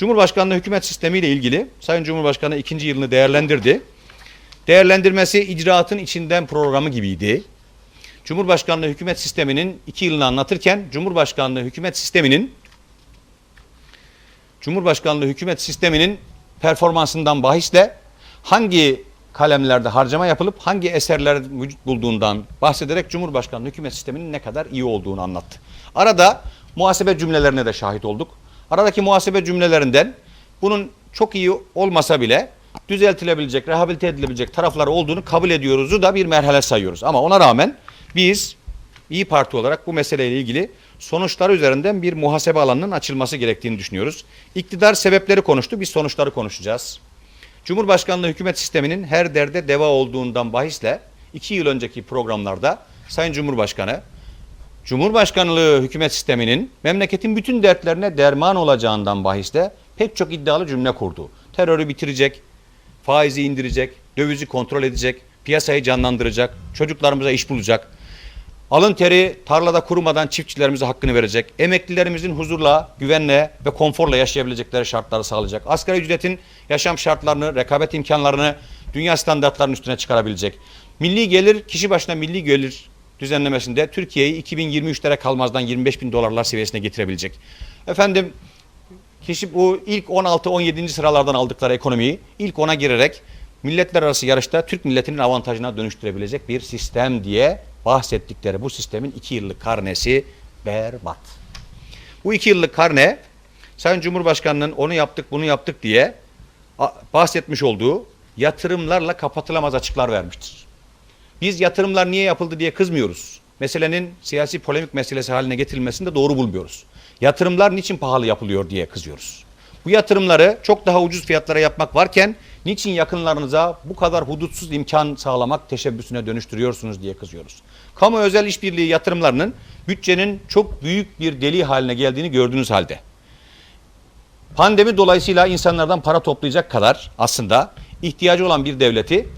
Cumhurbaşkanlığı hükümet sistemiyle ilgili Sayın Cumhurbaşkanı ikinci yılını değerlendirdi. Değerlendirmesi icraatın içinden programı gibiydi. Cumhurbaşkanlığı hükümet sisteminin iki yılını anlatırken Cumhurbaşkanlığı hükümet sisteminin Cumhurbaşkanlığı hükümet sisteminin performansından bahisle hangi kalemlerde harcama yapılıp hangi eserler vücut bulduğundan bahsederek Cumhurbaşkanlığı hükümet sisteminin ne kadar iyi olduğunu anlattı. Arada muhasebe cümlelerine de şahit olduk. Aradaki muhasebe cümlelerinden bunun çok iyi olmasa bile düzeltilebilecek, rehabilite edilebilecek tarafları olduğunu kabul ediyoruzu da bir merhale sayıyoruz. Ama ona rağmen biz İyi Parti olarak bu meseleyle ilgili sonuçları üzerinden bir muhasebe alanının açılması gerektiğini düşünüyoruz. İktidar sebepleri konuştu, biz sonuçları konuşacağız. Cumhurbaşkanlığı hükümet sisteminin her derde deva olduğundan bahisle iki yıl önceki programlarda Sayın Cumhurbaşkanı Cumhurbaşkanlığı hükümet sisteminin memleketin bütün dertlerine derman olacağından bahisle pek çok iddialı cümle kurdu. Terörü bitirecek, faizi indirecek, dövizi kontrol edecek, piyasayı canlandıracak, çocuklarımıza iş bulacak. Alın teri tarlada kurumadan çiftçilerimize hakkını verecek. Emeklilerimizin huzurla, güvenle ve konforla yaşayabilecekleri şartları sağlayacak. Asgari ücretin yaşam şartlarını, rekabet imkanlarını dünya standartlarının üstüne çıkarabilecek. Milli gelir, kişi başına milli gelir düzenlemesinde Türkiye'yi 2023'lere kalmazdan 25 bin dolarlar seviyesine getirebilecek. Efendim kişi bu ilk 16-17. sıralardan aldıkları ekonomiyi ilk ona girerek milletler arası yarışta Türk milletinin avantajına dönüştürebilecek bir sistem diye bahsettikleri bu sistemin iki yıllık karnesi berbat. Bu iki yıllık karne Sayın Cumhurbaşkanı'nın onu yaptık bunu yaptık diye bahsetmiş olduğu yatırımlarla kapatılamaz açıklar vermiştir. Biz yatırımlar niye yapıldı diye kızmıyoruz. Meselenin siyasi polemik meselesi haline getirilmesini de doğru bulmuyoruz. Yatırımlar niçin pahalı yapılıyor diye kızıyoruz. Bu yatırımları çok daha ucuz fiyatlara yapmak varken niçin yakınlarınıza bu kadar hudutsuz imkan sağlamak teşebbüsüne dönüştürüyorsunuz diye kızıyoruz. Kamu özel işbirliği yatırımlarının bütçenin çok büyük bir deli haline geldiğini gördüğünüz halde pandemi dolayısıyla insanlardan para toplayacak kadar aslında ihtiyacı olan bir devleti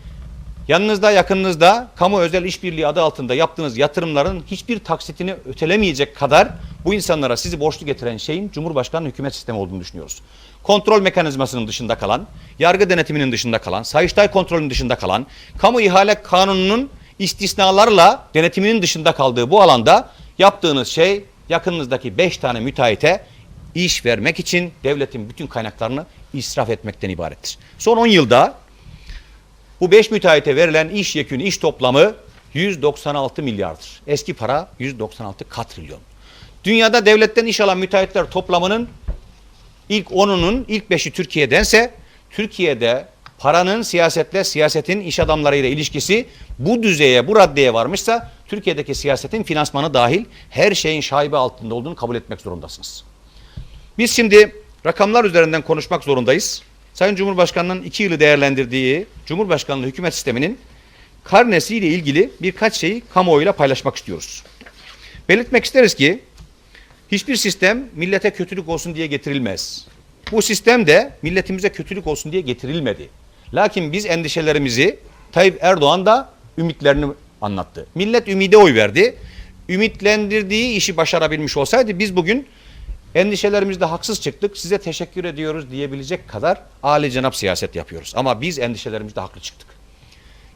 yanınızda yakınınızda kamu özel işbirliği adı altında yaptığınız yatırımların hiçbir taksitini ötelemeyecek kadar bu insanlara sizi borçlu getiren şeyin Cumhurbaşkanı hükümet sistemi olduğunu düşünüyoruz. Kontrol mekanizmasının dışında kalan, yargı denetiminin dışında kalan, Sayıştay kontrolünün dışında kalan, kamu ihale kanununun istisnalarla denetiminin dışında kaldığı bu alanda yaptığınız şey yakınınızdaki 5 tane müteahhite iş vermek için devletin bütün kaynaklarını israf etmekten ibarettir. Son 10 yılda bu 5 müteahhite verilen iş yekünü, iş toplamı 196 milyardır. Eski para 196 katrilyon. Dünyada devletten iş alan müteahhitler toplamının ilk 10'unun ilk 5'i Türkiye'dense Türkiye'de paranın siyasetle, siyasetin iş adamlarıyla ilişkisi bu düzeye, bu raddeye varmışsa Türkiye'deki siyasetin finansmanı dahil her şeyin şaibe altında olduğunu kabul etmek zorundasınız. Biz şimdi rakamlar üzerinden konuşmak zorundayız. Sayın Cumhurbaşkanı'nın iki yılı değerlendirdiği Cumhurbaşkanlığı hükümet sisteminin karnesiyle ilgili birkaç şeyi kamuoyuyla paylaşmak istiyoruz. Belirtmek isteriz ki hiçbir sistem millete kötülük olsun diye getirilmez. Bu sistem de milletimize kötülük olsun diye getirilmedi. Lakin biz endişelerimizi Tayyip Erdoğan da ümitlerini anlattı. Millet ümide oy verdi. Ümitlendirdiği işi başarabilmiş olsaydı biz bugün endişelerimizde haksız çıktık. Size teşekkür ediyoruz diyebilecek kadar âli cenap siyaset yapıyoruz. Ama biz endişelerimizde haklı çıktık.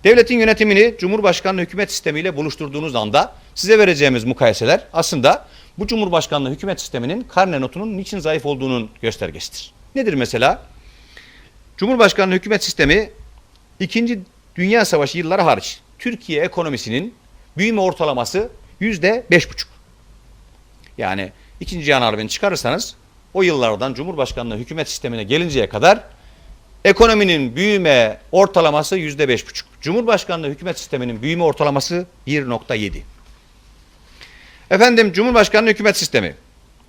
Devletin yönetimini Cumhurbaşkanlığı hükümet sistemiyle buluşturduğunuz anda size vereceğimiz mukayeseler aslında bu Cumhurbaşkanlığı hükümet sisteminin karne notunun niçin zayıf olduğunun göstergesidir. Nedir mesela? Cumhurbaşkanlığı hükümet sistemi 2. Dünya Savaşı yılları hariç Türkiye ekonomisinin büyüme ortalaması yüzde beş buçuk. Yani 2. Cihan Harbi'ni çıkarırsanız o yıllardan Cumhurbaşkanlığı hükümet sistemine gelinceye kadar ekonominin büyüme ortalaması yüzde beş buçuk. Cumhurbaşkanlığı hükümet sisteminin büyüme ortalaması 1.7. Efendim Cumhurbaşkanlığı hükümet sistemi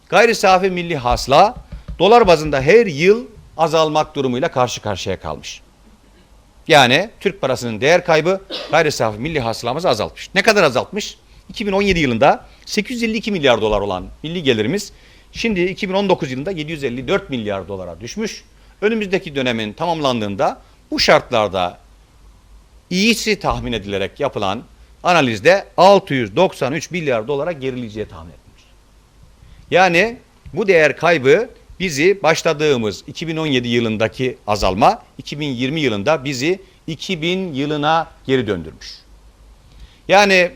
gayri safi milli hasla dolar bazında her yıl azalmak durumuyla karşı karşıya kalmış. Yani Türk parasının değer kaybı gayri safi milli hasılamızı azaltmış. Ne kadar azaltmış? 2017 yılında 852 milyar dolar olan milli gelirimiz şimdi 2019 yılında 754 milyar dolara düşmüş. Önümüzdeki dönemin tamamlandığında bu şartlarda iyisi tahmin edilerek yapılan analizde 693 milyar dolara gerileyeceği tahmin edilmiş. Yani bu değer kaybı bizi başladığımız 2017 yılındaki azalma 2020 yılında bizi 2000 yılına geri döndürmüş. Yani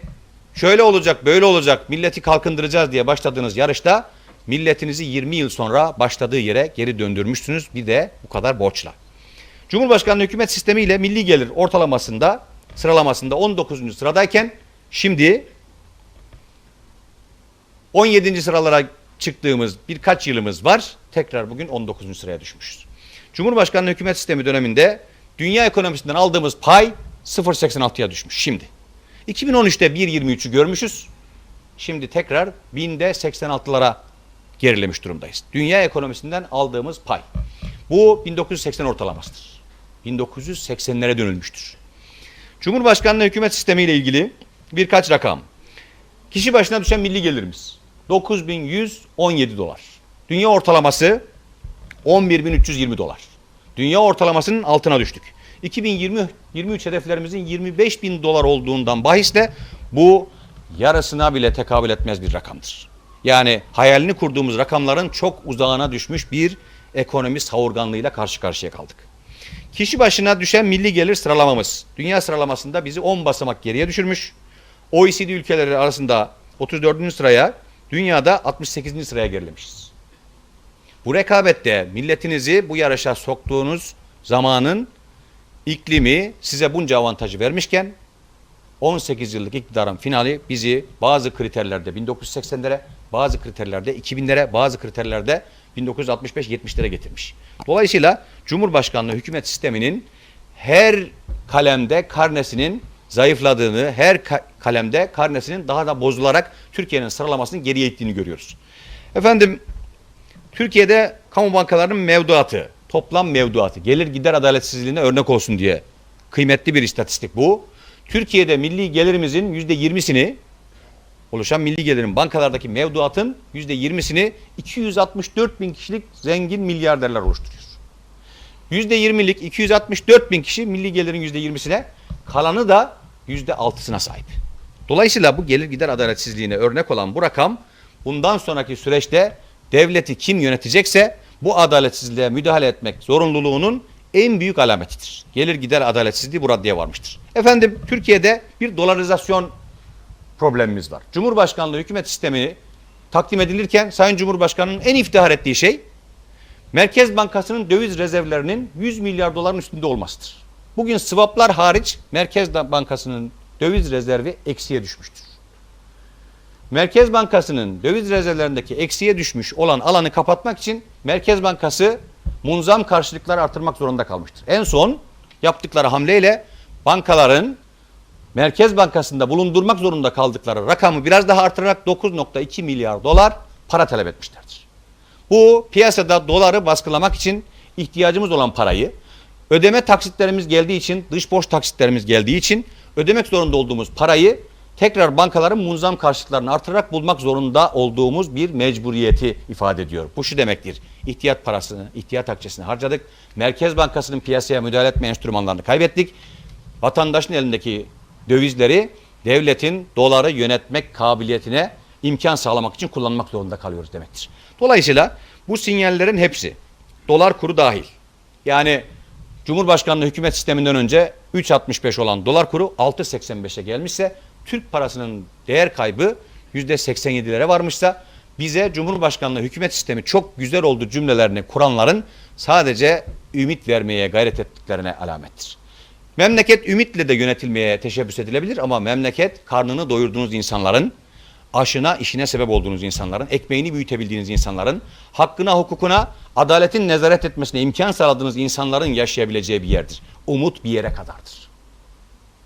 şöyle olacak, böyle olacak, milleti kalkındıracağız diye başladığınız yarışta milletinizi 20 yıl sonra başladığı yere geri döndürmüşsünüz. Bir de bu kadar borçla. Cumhurbaşkanlığı hükümet sistemi ile milli gelir ortalamasında sıralamasında 19. sıradayken şimdi 17. sıralara çıktığımız birkaç yılımız var. Tekrar bugün 19. sıraya düşmüşüz. Cumhurbaşkanlığı hükümet sistemi döneminde dünya ekonomisinden aldığımız pay 0.86'ya düşmüş şimdi. 2013'te 1.23'ü görmüşüz. Şimdi tekrar binde 86'lara gerilemiş durumdayız. Dünya ekonomisinden aldığımız pay. Bu 1980 ortalamasıdır. 1980'lere dönülmüştür. Cumhurbaşkanlığı hükümet sistemi ile ilgili birkaç rakam. Kişi başına düşen milli gelirimiz 9117 dolar. Dünya ortalaması 11320 dolar. Dünya ortalamasının altına düştük. 2020 23 hedeflerimizin 25 bin dolar olduğundan bahisle bu yarısına bile tekabül etmez bir rakamdır. Yani hayalini kurduğumuz rakamların çok uzağına düşmüş bir ekonomi savurganlığıyla karşı karşıya kaldık. Kişi başına düşen milli gelir sıralamamız dünya sıralamasında bizi 10 basamak geriye düşürmüş. OECD ülkeleri arasında 34. sıraya, dünyada 68. sıraya gerilemişiz. Bu rekabette milletinizi bu yarışa soktuğunuz zamanın iklimi size bunca avantajı vermişken 18 yıllık iktidarın finali bizi bazı kriterlerde 1980'lere, bazı kriterlerde 2000'lere, bazı kriterlerde 1965-70'lere getirmiş. Dolayısıyla Cumhurbaşkanlığı hükümet sisteminin her kalemde karnesinin zayıfladığını, her ka- kalemde karnesinin daha da bozularak Türkiye'nin sıralamasının geriye ittiğini görüyoruz. Efendim Türkiye'de kamu bankalarının mevduatı, toplam mevduatı, gelir gider adaletsizliğine örnek olsun diye kıymetli bir istatistik bu. Türkiye'de milli gelirimizin yüzde yirmisini oluşan milli gelirin bankalardaki mevduatın yüzde yirmisini 264 bin kişilik zengin milyarderler oluşturuyor. Yüzde yirmilik 264 bin kişi milli gelirin yüzde yirmisine kalanı da yüzde altısına sahip. Dolayısıyla bu gelir gider adaletsizliğine örnek olan bu rakam bundan sonraki süreçte devleti kim yönetecekse bu adaletsizliğe müdahale etmek zorunluluğunun en büyük alametidir. Gelir gider adaletsizliği bu raddeye varmıştır. Efendim Türkiye'de bir dolarizasyon problemimiz var. Cumhurbaşkanlığı hükümet sistemi takdim edilirken Sayın Cumhurbaşkanı'nın en iftihar ettiği şey Merkez Bankası'nın döviz rezervlerinin 100 milyar doların üstünde olmasıdır. Bugün swaplar hariç Merkez Bankası'nın döviz rezervi eksiye düşmüştür. Merkez Bankası'nın döviz rezervlerindeki eksiye düşmüş olan alanı kapatmak için Merkez Bankası munzam karşılıkları artırmak zorunda kalmıştır. En son yaptıkları hamleyle bankaların Merkez Bankası'nda bulundurmak zorunda kaldıkları rakamı biraz daha artırarak 9.2 milyar dolar para talep etmişlerdir. Bu piyasada doları baskılamak için ihtiyacımız olan parayı ödeme taksitlerimiz geldiği için, dış borç taksitlerimiz geldiği için ödemek zorunda olduğumuz parayı tekrar bankaların munzam karşılıklarını artırarak bulmak zorunda olduğumuz bir mecburiyeti ifade ediyor. Bu şu demektir. İhtiyat parasını, ihtiyat akçesini harcadık. Merkez Bankası'nın piyasaya müdahale etme enstrümanlarını kaybettik. Vatandaşın elindeki dövizleri devletin doları yönetmek kabiliyetine imkan sağlamak için kullanmak zorunda kalıyoruz demektir. Dolayısıyla bu sinyallerin hepsi dolar kuru dahil. Yani Cumhurbaşkanlığı hükümet sisteminden önce 3.65 olan dolar kuru 6.85'e gelmişse Türk parasının değer kaybı %87'lere varmışsa bize Cumhurbaşkanlığı hükümet sistemi çok güzel oldu cümlelerini kuranların sadece ümit vermeye gayret ettiklerine alamettir. Memleket ümitle de yönetilmeye teşebbüs edilebilir ama memleket karnını doyurduğunuz insanların, aşına, işine sebep olduğunuz insanların, ekmeğini büyütebildiğiniz insanların, hakkına, hukukuna, adaletin nezaret etmesine imkan sağladığınız insanların yaşayabileceği bir yerdir. Umut bir yere kadardır.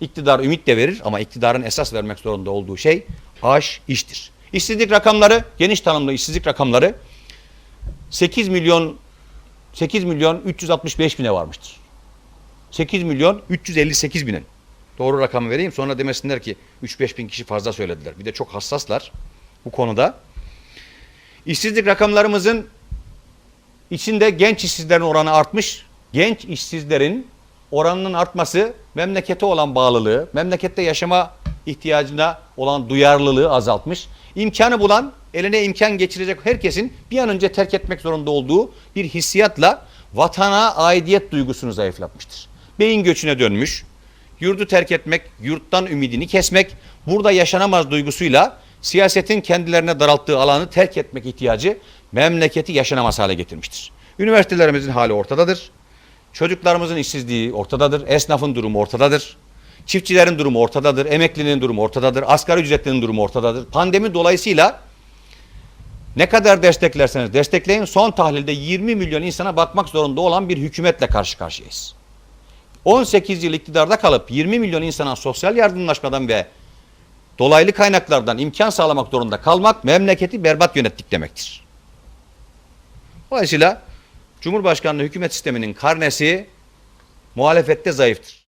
İktidar ümit de verir ama iktidarın esas vermek zorunda olduğu şey aş, iştir. İşsizlik rakamları, geniş tanımlı işsizlik rakamları 8 milyon 8 milyon 365 bine varmıştır. 8 milyon 358 binin. Doğru rakamı vereyim sonra demesinler ki 3-5 bin kişi fazla söylediler. Bir de çok hassaslar bu konuda. İşsizlik rakamlarımızın içinde genç işsizlerin oranı artmış. Genç işsizlerin oranının artması memlekete olan bağlılığı, memlekette yaşama ihtiyacına olan duyarlılığı azaltmış. İmkanı bulan eline imkan geçirecek herkesin bir an önce terk etmek zorunda olduğu bir hissiyatla vatana aidiyet duygusunu zayıflatmıştır. Beyin göçüne dönmüş, yurdu terk etmek, yurttan ümidini kesmek, burada yaşanamaz duygusuyla siyasetin kendilerine daralttığı alanı terk etmek ihtiyacı memleketi yaşanamaz hale getirmiştir. Üniversitelerimizin hali ortadadır. Çocuklarımızın işsizliği ortadadır. Esnafın durumu ortadadır. Çiftçilerin durumu ortadadır. Emeklinin durumu ortadadır. Asgari ücretlinin durumu ortadadır. Pandemi dolayısıyla ne kadar desteklerseniz destekleyin son tahlilde 20 milyon insana bakmak zorunda olan bir hükümetle karşı karşıyayız. 18 yıl iktidarda kalıp 20 milyon insana sosyal yardımlaşmadan ve dolaylı kaynaklardan imkan sağlamak zorunda kalmak memleketi berbat yönettik demektir. Dolayısıyla Cumhurbaşkanlığı hükümet sisteminin karnesi muhalefette zayıftır.